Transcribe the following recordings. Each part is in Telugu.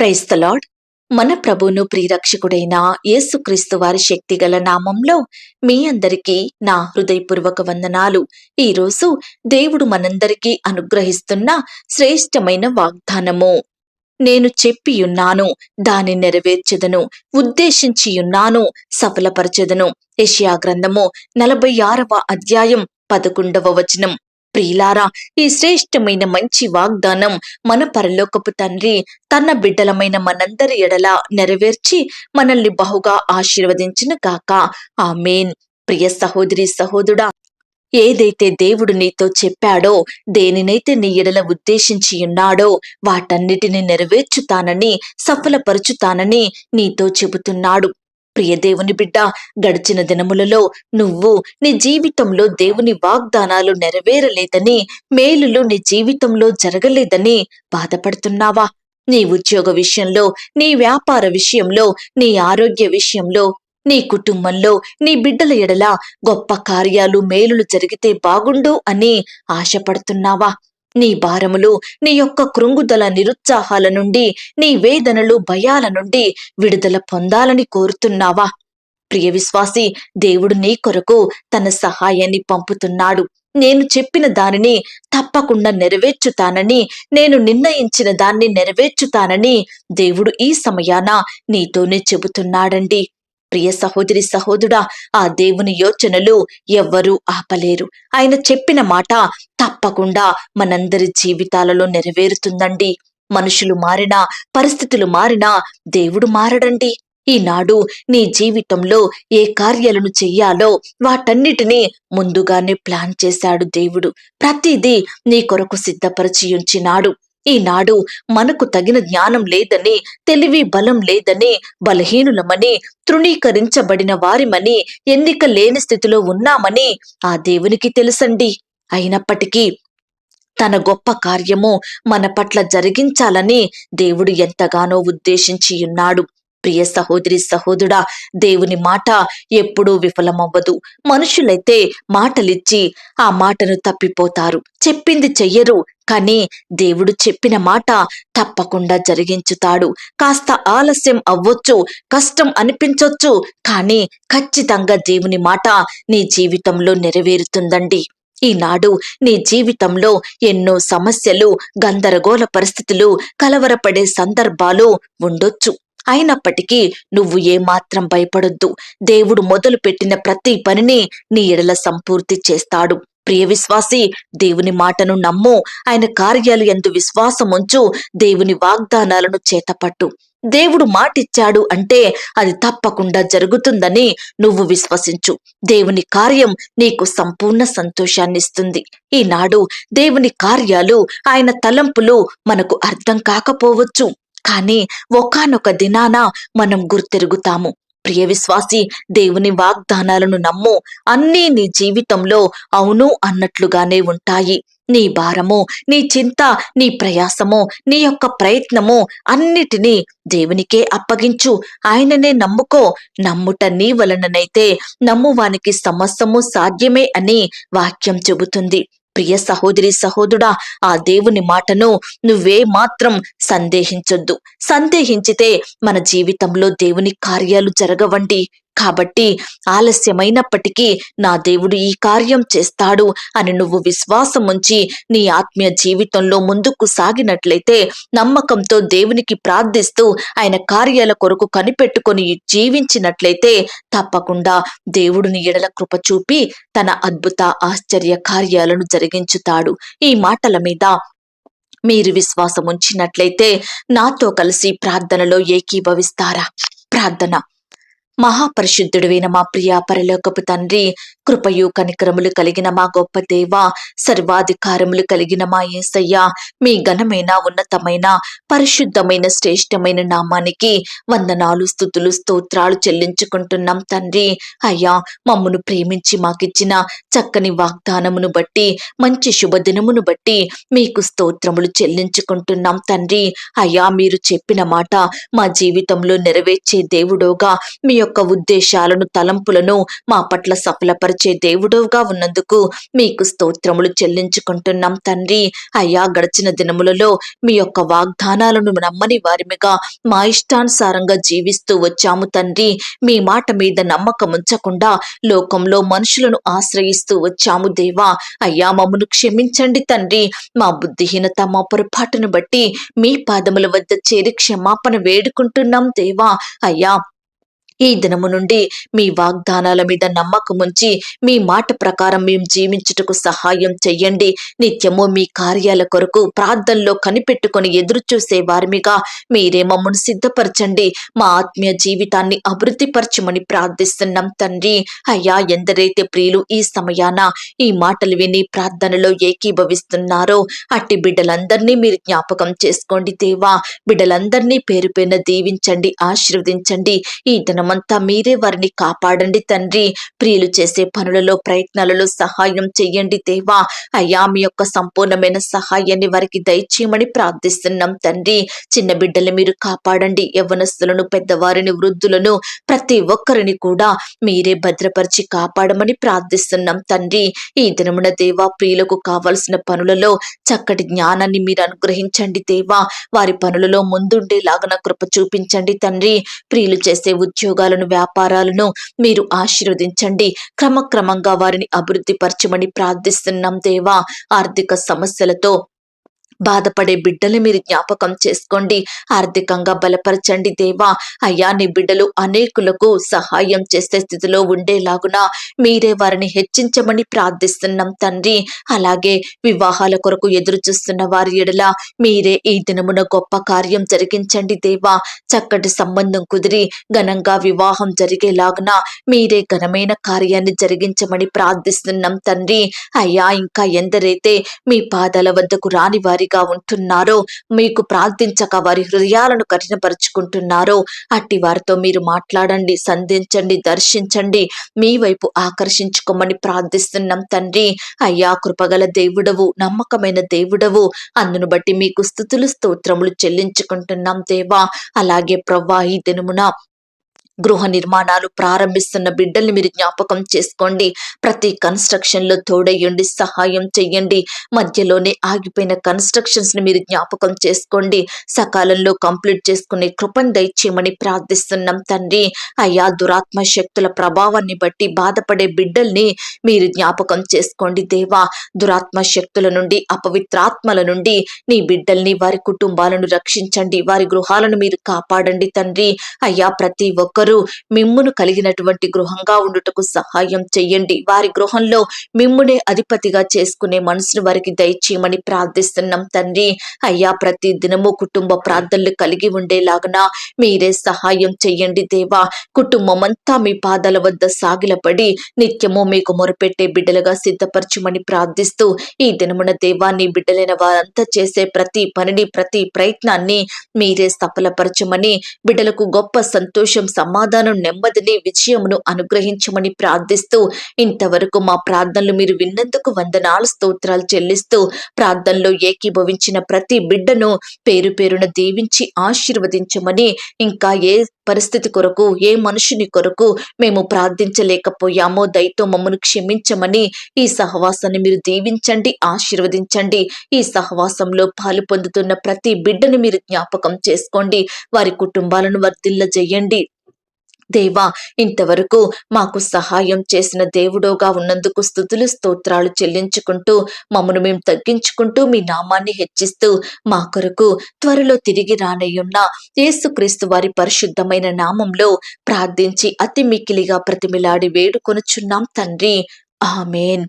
ప్రైస్ లార్డ్ మన ప్రభువును ప్రియరక్షకుడైన యేసుక్రీస్తు వారి శక్తిగల నామంలో మీ అందరికీ నా హృదయపూర్వక వందనాలు. ఈరోజు దేవుడు మనందరికీ అనుగ్రహిస్తున్న శ్రేష్టమైన వాగ్దానము. నేను చెప్పియున్నాను దాని నెరవేర్చెదను ఉద్దేశించియున్నాను సఫలపరచెదను. యషియా గ్రంథము నలభై ఆరవ అధ్యాయం పదకొండవ వచనం. ప్రియులారా ఈ శ్రేష్టమైన మంచి వాగ్దానం మన పరలోకపు తండ్రి తన బిడ్డలమైన మనందరి ఎడల నెరవేర్చి మనల్ని బహుగా ఆశీర్వదించిన గాక. ఆమేన్. ప్రియ సహోదరి సహోదరుడా ఏదైతే దేవుడు నీతో చెప్పాడో దేనినైతే నీ ఎడల ఉద్దేశించి ఉన్నాడో వాటన్నిటిని నెరవేర్చుతానని సఫలపరుచుతానని నీతో చెబుతున్నాడు. ప్రియ దేవుని బిడ్డ గడిచిన దినములలో నువ్వు నీ జీవితంలో దేవుని వాగ్దానాలు నెరవేరలేదని మేలులు నీ జీవితంలో జరగలేదని బాధపడుతున్నావా? నీ ఉద్యోగ విషయంలో నీ వ్యాపార విషయంలో నీ ఆరోగ్య విషయంలో నీ కుటుంబంలో నీ బిడ్డల ఎడల గొప్ప కార్యాలు మేలులు జరిగితే బాగుండు అని ఆశపడుతున్నావా? నీ భారములు నీ యొక్క కృంగుదల నిరుత్సాహాల నుండి నీ వేదనలు భయాల నుండి విడుదల పొందాలని కోరుతున్నావా? ప్రియ విశ్వాసి దేవుడు నీ కొరకు తన సహాయాన్ని పంపుతున్నాడు. నేను చెప్పిన దానిని తప్పకుండా నెరవేర్చుతానని నేను నిర్ణయించిన దాన్ని నెరవేర్చుతానని దేవుడు ఈ సమయాన నీతోనే చెబుతున్నాడండి. ప్రియ సహోదరి సహోదరుడా ఆ దేవుని యోచనలు ఎవ్వరూ ఆపలేరు. ఆయన చెప్పిన మాట తప్పకుండా మనందరి జీవితాలలో నెరవేరుతుందండి. మనుషులు మారినా పరిస్థితులు మారినా దేవుడు మారడండి. ఈనాడు నీ జీవితంలో ఏ కార్యాలను చెయ్యాలో వాటన్నిటినీ ముందుగానే ప్లాన్ చేశాడు దేవుడు. ప్రతిదీ నీ కొరకు సిద్ధపరిచి ఉంచినాడు. ఈనాడు మనకు తగిన జ్ఞానం లేదని తెలివి బలం లేదని బలహీనులమని తృణీకరించబడిన వారిమని ఎన్నిక లేని స్థితిలో ఉన్నామని ఆ దేవునికి తెలుసండి. అయినప్పటికీ తన గొప్ప కార్యము మన పట్ల జరిగించాలని దేవుడు ఎంతగానో ఉద్దేశించి ఉన్నాడు ప్రియ సహోదరి సహోదరుడా దేవుని మాట ఎప్పుడూ విఫలమవ్వదు. మనుషులైతే మాటలిచ్చి ఆ మాటను తప్పిపోతారు. చెప్పింది చెయ్యరు కానీ దేవుడు చెప్పిన మాట తప్పకుండా జరిగించుతాడు. కాస్త ఆలస్యం అవ్వచ్చు కష్టం అనిపించొచ్చు కానీ ఖచ్చితంగా దేవుని మాట నీ జీవితంలో నెరవేరుతుందండి. ఈనాడు నీ జీవితంలో ఎన్నో సమస్యలు గందరగోళ పరిస్థితులు కలవరపడే సందర్భాలు ఉండొచ్చు. అయినప్పటికీ నువ్వు ఏమాత్రం భయపడొద్దు. దేవుడు మొదలు పెట్టిన ప్రతి పనిని నీ ఎడల సంపూర్తి చేస్తాడు. ప్రియ విశ్వాసి దేవుని మాటను నమ్ము. ఆయన కార్యాలు ఎందు విశ్వాసముంచు దేవుని వాగ్దానాలను చేతపట్టు. దేవుడు మాటిచ్చాడు అంటే అది తప్పకుండా జరుగుతుందని నువ్వు విశ్వసించు. దేవుని కార్యం నీకు సంపూర్ణ సంతోషాన్నిస్తుంది. ఈనాడు దేవుని కార్యాలు ఆయన తలంపులు మనకు అర్థం కాకపోవచ్చు. కానీ ఒకానొక దినాన మనం గుర్తెరుగుతాము. ప్రియ విశ్వాసి దేవుని వాగ్దానాలను నమ్ము. అన్నీ నీ జీవితంలో అవును అన్నట్లుగానే ఉంటాయి. నీ భారము నీ చింత నీ ప్రయాసము నీ యొక్క ప్రయత్నము అన్నిటినీ దేవునికే అప్పగించు. ఆయననే నమ్ముకో. నమ్ముట నీ వలననైతే నమ్మువానికి సమస్తము సాధ్యమే అని వాక్యం చెబుతుంది. ప్రియ సహోదరి సహోదరుడా ఆ దేవుని మాటను నువ్వే మాత్రం సందేహించొద్దు. సందేహించితే మన జీవితంలో దేవుని కార్యాలు జరగవండి. కాబట్టి ఆలస్యమైనప్పటికీ నా దేవుడు ఈ కార్యం చేస్తాడు అని నువ్వు విశ్వాసం ఉంచి నీ ఆత్మీయ జీవితంలో ముందుకు సాగినట్లయితే నమ్మకంతో దేవునికి ప్రార్థిస్తూ ఆయన కార్యాల కొరకు కనిపెట్టుకొని జీవించినట్లయితే తప్పకుండా దేవుడిని ఎడల కృప చూపి తన అద్భుత ఆశ్చర్య కార్యాలను జరిగించుతాడు. ఈ మాటల మీద మీరు విశ్వాసం ఉంచినట్లయితే నాతో కలిసి ప్రార్థనలో ఏకీభవిస్తారా? ప్రార్థన. మహాపరిశుద్ధుడువైన మా ప్రియ పరలోకపు తండ్రి కృపయు కనికరములు కలిగిన మా గొప్ప దేవ సర్వాధికారములు కలిగిన మా యేసయ్య మీ ఘనమైన ఉన్నతమైన పరిశుద్ధమైన శ్రేష్టమైన నామానికి వందనాలు స్థుతులు స్తోత్రాలు చెల్లించుకుంటున్నాం తండ్రి. అయ్యా మమ్మను ప్రేమించి మాకిచ్చిన చక్కని వాగ్దానమును బట్టి మంచి శుభదినమును బట్టి మీకు స్తోత్రములు చెల్లించుకుంటున్నాం తండ్రి. అయ్యా మీరు చెప్పిన మాట మా జీవితంలో నెరవేర్చే దేవుడోగా మీ యొక్క ఉద్దేశాలను తలంపులను మా పట్ల సఫలపరిచే దేవుడవుగా ఉన్నందుకు మీకు స్తోత్రములు చెల్లించుకుంటున్నాం తండ్రి. అయ్యా గడిచిన దినములలో మీ యొక్క వాగ్దానాలను నమ్మని వారిమిగా మా ఇష్టానుసారంగా జీవిస్తూ వచ్చాము తండ్రి. మీ మాట మీద నమ్మకం ఉంచకుండా లోకంలో మనుషులను ఆశ్రయిస్తూ వచ్చాము దేవా. అయ్యా మమ్మను క్షమించండి తండ్రి. మా బుద్ధిహీనత మా పొరపాటును బట్టి మీ పాదముల వద్ద చేరి క్షమాపణ వేడుకుంటున్నాం దేవా. అయ్యా ఈ దినము నుండి మీ వాగ్దానాల మీద నమ్మకముంచి మీ మాట ప్రకారం మేము జీవించుటకు సహాయం చెయ్యండి. నిత్యము మీ కార్యాల కొరకు ప్రార్థనలో కనిపెట్టుకొని ఎదురు చూసే వారిమిగా మీరే మమ్మను సిద్ధపరచండి. మా ఆత్మీయ జీవితాన్ని అభివృద్ధిపరచమని ప్రార్థిస్తున్నాం తండ్రి. అయ్యా ఎందరైతే ప్రియులు ఈ సమయాన ఈ మాటలు విని ప్రార్థనలో ఏకీభవిస్తున్నారో అట్టి బిడ్డలందరినీ మీరు జ్ఞాపకం చేసుకోండి దేవా. బిడ్డలందరినీ పేరు పైన దీవించండి ఆశీర్వదించండి. ఈ దినం దినమంతా మీరే వారిని కాపాడండి తండ్రి. ప్రియులు చేసే పనులలో ప్రయత్నాలలో సహాయం చెయ్యండి దేవా. అయ్యా మీ యొక్క సంపూర్ణమైన సహాయాన్ని వారికి దయచేయమని ప్రార్థిస్తున్నాం తండ్రి. చిన్న బిడ్డలు మీరు కాపాడండి. యవ్వనస్తులను పెద్దవారిని వృద్ధులను ప్రతి ఒక్కరిని కూడా మీరే భద్రపరిచి కాపాడమని ప్రార్థిస్తున్నాం తండ్రి. ఈ దినమున దేవా ప్రియులకు కావలసిన పనులలో చక్కటి జ్ఞానాన్ని మీరు అనుగ్రహించండి దేవా. వారి పనులలో ముందుండేలాగన కృప చూపించండి తండ్రి. ప్రియులు చేసే ఉద్యోగాలను వ్యాపారాలను మీరు ఆశీర్వదించండి. క్రమక్రమంగా వారిని అభివృద్ధి పరచమని ప్రార్థిస్తున్నాం దేవా. ఆర్థిక సమస్యలతో బాధపడే బిడ్డలు మీరు జ్ఞాపకం చేసుకోండి. ఆర్థికంగా బలపరచండి దేవా. అయ్యా నీ బిడ్డలు అనేకులకు సహాయం చేసే స్థితిలో ఉండేలాగున మీరే వారిని హెచ్చించమని ప్రార్థిస్తున్నాం తండ్రి. అలాగే వివాహాల కొరకు ఎదురు చూస్తున్న వారి ఎడల మీరే ఈ దినమున గొప్ప కార్యం జరిగించండి దేవా. చక్కటి సంబంధం కుదిరి ఘనంగా వివాహం జరిగేలాగున మీరే ఘనమైన కార్యాన్ని జరిగించమని ప్రార్థిస్తున్నాం తండ్రి. అయ్యా ఇంకా ఎందరైతే మీ పాదాల వద్దకు రాని వారి వారిగా ఉంటున్నారో మీకు ప్రార్థించక వారి హృదయాలను కఠినపరుచుకుంటున్నారో అట్టి వారితో మీరు మాట్లాడండి సంధించండి దర్శించండి మీ వైపు ఆకర్షించుకోమని ప్రార్థిస్తున్నాం తండ్రి. అయ్యా కృపగల దేవుడవు నమ్మకమైన దేవుడవు అందును బట్టి మీకు స్థుతులు స్తోత్రములు చెల్లించుకుంటున్నాం దేవా. అలాగే ప్రవ్వా ఈ దినమున గృహ నిర్మాణాలు ప్రారంభిస్తున్న బిడ్డల్ని మీరు జ్ఞాపకం చేసుకోండి. ప్రతి కన్స్ట్రక్షన్లో తోడయ్యండి సహాయం చెయ్యండి. మధ్యలోనే ఆగిపోయిన కన్స్ట్రక్షన్స్ని మీరు జ్ఞాపకం చేసుకోండి. సకాలంలో కంప్లీట్ చేసుకునే కృపను దయచేయమని ప్రార్థిస్తున్నాం తండ్రి. అయ్యా దురాత్మ శక్తుల ప్రభావాన్ని బట్టి బాధపడే బిడ్డల్ని మీరు జ్ఞాపకం చేసుకోండి దేవా. దురాత్మ శక్తుల నుండి అపవిత్రాత్మల నుండి నీ బిడ్డల్ని వారి కుటుంబాలను రక్షించండి. వారి గృహాలను మీరు కాపాడండి తండ్రి. అయ్యా ప్రతి ఒక్కరు మిమ్మును కలిగినటువంటి గృహంగా ఉండుటకు సహాయం చెయ్యండి. వారి గృహంలో మిమ్మునే అధిపతిగా చేసుకునే మనసును వారికి దయచేయమని ప్రార్థిస్తున్నాం. తండ్రి అయ్యా ప్రతి దినము కుటుంబ ప్రార్థనలు కలిగి ఉండేలాగన మీరే సహాయం చెయ్యండి దేవా. కుటుంబం అంతా మీ పాదాల వద్ద సాగిలపడి నిత్యము మీకు మొరపెట్టే బిడ్డలుగా సిద్ధపరచుమని ప్రార్థిస్తూ ఈ దినమున దేవా నీ బిడ్డలైన వారంతా చేసే ప్రతి పనిని ప్రతి ప్రయత్నాన్ని మీరే సఫలపరచమని బిడ్డలకు గొప్ప సంతోషం సమాధానం నెమ్మదిని విజయమును అనుగ్రహించమని ప్రార్థిస్తూ ఇంతవరకు మా ప్రార్థనలు మీరు విన్నందుకు వందనాలు స్తోత్రాలు చెల్లిస్తూ ప్రార్థనలో ఏకీభవించిన ప్రతి బిడ్డను పేరు పేరున దీవించి ఆశీర్వదించమని ఇంకా ఏ పరిస్థితి కొరకు ఏ మనుషుని కొరకు మేము ప్రార్థించలేకపోయామో దయతో మమ్మను క్షమించమని ఈ సహవాసాన్ని మీరు దీవించండి ఆశీర్వదించండి. ఈ సహవాసంలో పాలు పొందుతున్న ప్రతి బిడ్డను మీరు జ్ఞాపకం చేసుకోండి. వారి కుటుంబాలను వర్ధిల్లజేయండి. దేవా ఇంతవరకు మాకు సహాయం చేసిన దేవుడోగా ఉన్నందుకు స్థుతులు స్తోత్రాలు చెల్లించుకుంటూ మమ్మను మేము తగ్గించుకుంటూ మీ నామాన్ని హెచ్చిస్తూ మా కొరకు త్వరలో తిరిగి రానయ్యున్న యేసుక్రీస్తు వారి పరిశుద్ధమైన నామంలో ప్రార్థించి అతి మిక్కిలిగా ప్రతిమిలాడి వేడుకొనుచున్నాం తండ్రి. ఆమెన్.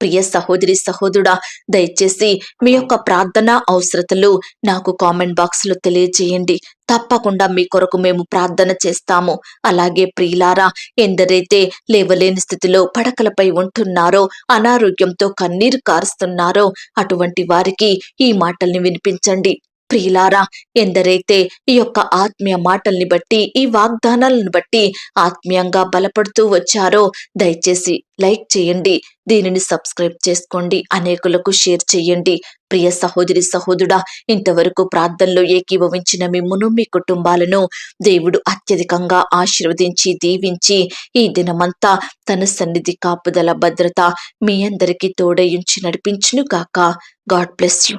ప్రియ సహోదరి సహోదరుడా దయచేసి మీ యొక్క ప్రార్థన అవసరతలు నాకు కామెంట్ బాక్స్లో తెలియజేయండి. తప్పకుండా మీ కొరకు మేము ప్రార్థన చేస్తాము. అలాగే ప్రియులారా ఎందరైతే లేవలేని స్థితిలో పడకలపై ఉంటున్నారో అనారోగ్యంతో కన్నీరు కారుస్తున్నారో అటువంటి వారికి ఈ మాటల్ని వినిపించండి. ప్రియులారా ఎందరైతే ఈ యొక్క ఆత్మీయ మాటల్ని బట్టి ఈ వాగ్దానాలను బట్టి ఆత్మీయంగా బలపడుతూ వచ్చారో దయచేసి లైక్ చేయండి దీనిని సబ్స్క్రైబ్ చేసుకోండి అనేకులకు షేర్ చేయండి. ప్రియ సహోదరి సహోదరుడా ఇంతవరకు ప్రార్థనలో ఏకీభవించిన మిమ్మును మీ కుటుంబాలను దేవుడు అత్యధికంగా ఆశీర్వదించి దీవించి ఈ దినమంతా తన సన్నిధి కాపుదల భద్రత మీ అందరికీ తోడయించి నడిపించును గాక గాడ్ బ్లెస్ యూ.